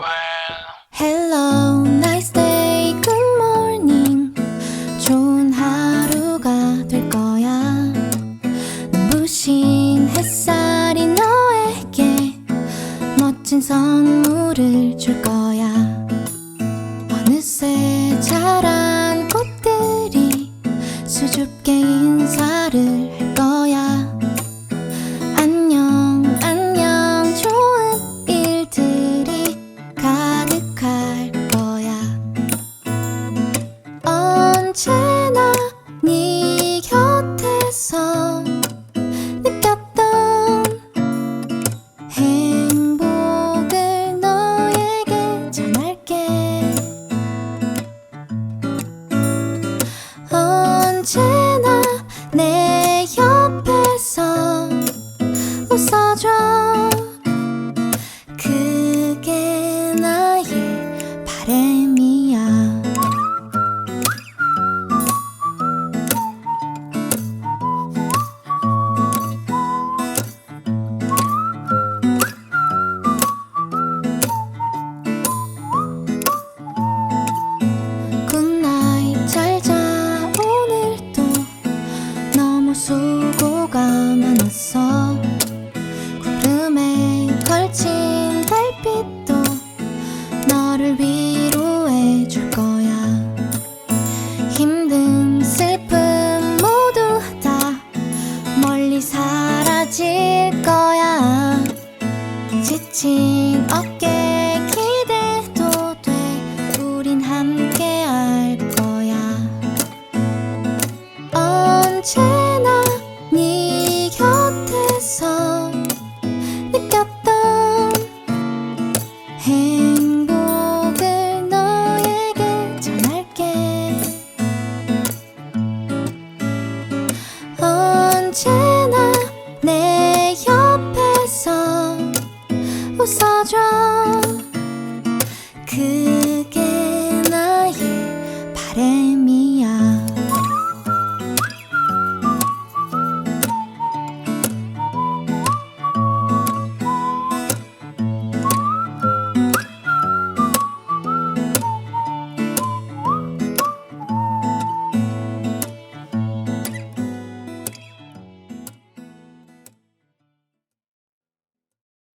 Hello, nice day, good morning. 좋은 하루가 될 거야. 눈부신 햇살이 너에게 멋진 선물을 줄 거야. 어느새 자란 꽃들이 수줍게 인사를 내 수고가 많았어. 구름에 걸친 달빛도 너를 위로해 줄 거야. 힘든 슬픔 모두 다 멀리 사라질 거야. 지친 어 谢。